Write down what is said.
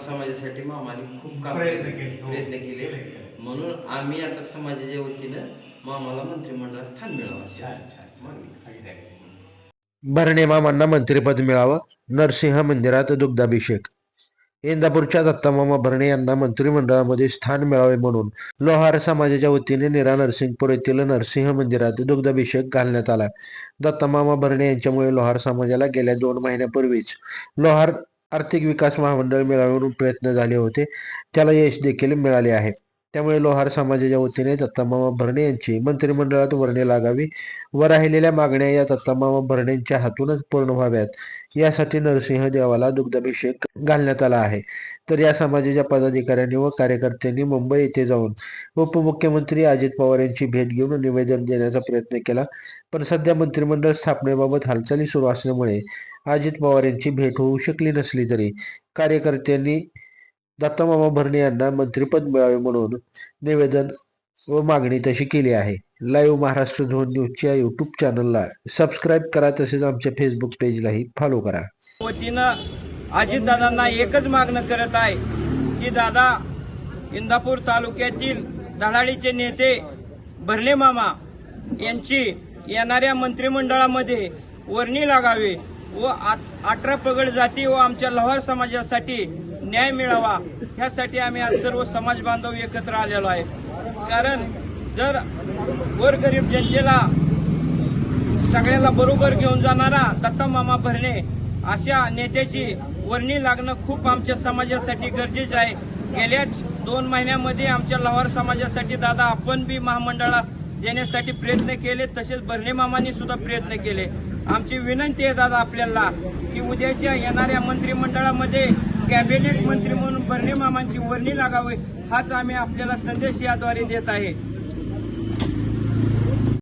समाजासाठी मामाने खूप काम प्रयत्न केले. हो. प्रयत्न केले. म्हणून आम्ही आता समाजाच्या वतीनं मामाला मंत्रिमंडळात स्थान मिळावं भरणे मामांना मंत्रिपद मिळावं नरसिंह मंदिरात दुग्धाभिषेक इंदापूरच्या दत्तामामा भरणे यांना मंत्रिमंडळामध्ये स्थान मिळावे म्हणून लोहार समाजाच्या वतीने निरा नरसिंगपूर येथील नरसिंह मंदिरात दुग्धाभिषेक घालण्यात आला दत्तामामा भरणे यांच्यामुळे लोहार समाजाला गेल्या दोन महिन्यापूर्वीच लोहार आर्थिक विकास महामंडळ मिळवून प्रयत्न झाले होते. त्याला यश देखील मिळाले आहे. त्यामुळे लोहार समाजाच्या वतीने दत्तामामा भरणे यांची मंत्रिमंडळात वर्णे लागावी व राहिलेल्या मागण्या या दत्तामामा भरणेंच्या हातूनच पूर्ण व्हाव्यात. यासाठी नरसिंह देवाला दुग्धाभिषेक घालण्यात आला आहे. तर या समाजाच्या पदाधिकाऱ्यांनी व कार्यकर्त्यांनी मुंबई येथे जाऊन उपमुख्यमंत्री अजित पवार यांची भेट घेऊन निवेदन देण्याचा प्रयत्न केला. पण सध्या मंत्रिमंडळ स्थापनेबाबत हालचाली सुरू असल्यामुळे अजित पवार यांची भेट होऊ शकली नसली तरी कार्यकर्त्यांनी दत्तामामा भरणे यांना मंत्रिपद मिळावे म्हणून निवेदन व मागणी तशी केली आहे. लाईव्ह महाराष्ट्र झोन न्यूजच्या यूट्यूब चॅनलला सबस्क्राईब करा तसेच आमच्या फेसबुक पेजलाही फॉलो करा. वतीनं अजितदादांना एकच मागणं करत आहे की दादा इंदापूर तालुक्यातील धडाडीचे नेते भरणे मामा यांची येणाऱ्या मंत्रिमंडळामध्ये वर्णी लागावी व आत- अठरा पगड जाती व आमच्या लोहार समाजासाठी न्याय मिळावा ह्यासाठी आम्ही आज सर्व समाज बांधव एकत्र आलेलो आहे. कारण जर गोरगरीब जनतेला सगळ्याला बरोबर घेऊन जाणारा दत्ता मामा भरणे अशा नेत्याची वर्णी लागणं खूप आमच्या समाजासाठी गरजेचं आहे. गेल्याच दोन महिन्यामध्ये आमच्या लोहार समाजासाठी दादा आपण बी महामंडळात देण्यासाठी प्रयत्न केले तसेच भरणे मामांनी सुद्धा प्रयत्न केले. आमची विनंती आहे दादा आपल्याला की उद्याच्या येणाऱ्या मंत्रिमंडळामध्ये कॅबिनेट मंत्री म्हणून बर्णे मामांची वर्णी लागावी हाच आम्ही आपल्याला संदेश याद्वारे देत आहे.